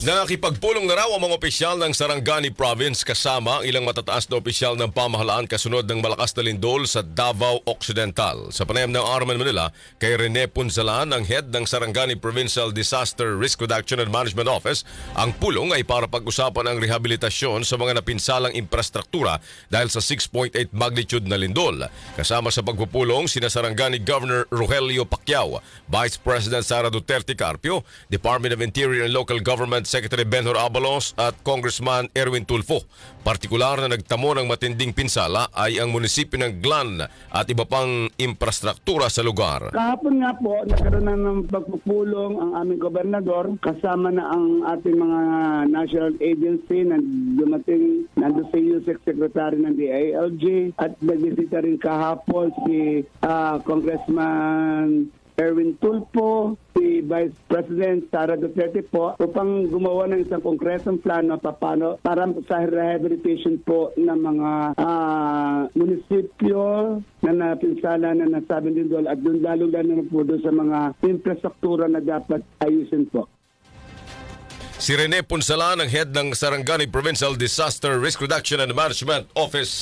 Nakipagpulong na raw ang mga opisyal ng Sarangani Province kasama ang ilang matataas na opisyal ng pamahalaan kasunod ng malakas na lindol sa Davao Occidental. Sa panayam ng Arman Manila, kay Rene Punzalan, ang head ng Sarangani Provincial Disaster Risk Reduction and Management Office, ang pulong ay para pag-usapan ang rehabilitasyon sa mga napinsalang infrastruktura dahil sa 6.8 magnitude na lindol. Kasama sa pagpupulong, sina Sarangani Governor Rogelio Pacquiao, Vice President Sara Duterte Carpio, Department of Interior and Local Government Secretary Benhur Abalos at Congressman Erwin Tulfo. Partikular na nagtamo ng matinding pinsala ay ang munisipyo ng Glan at iba pang infrastruktura sa lugar. Kahapon nga po, nagkaroon na ng pagpupulong ang aming gobernador kasama na ang ating mga national agency na dumating nando sa USEC Secretary ng DILG at nagbisita rin kahapon si ah, Congressman Erwin Tulpo, si Vice President Sara Duterte po upang gumawa ng isang kongresong plano paano para sa rehabilitation po ng mga ah, munisipyo na napinsala na nasabing din doon at doon lalo lalo na po doon sa mga infrastruktura na dapat ayusin po. Si Rene Punsalan, ang head ng Sarangani Provincial Disaster Risk Reduction and Management Office.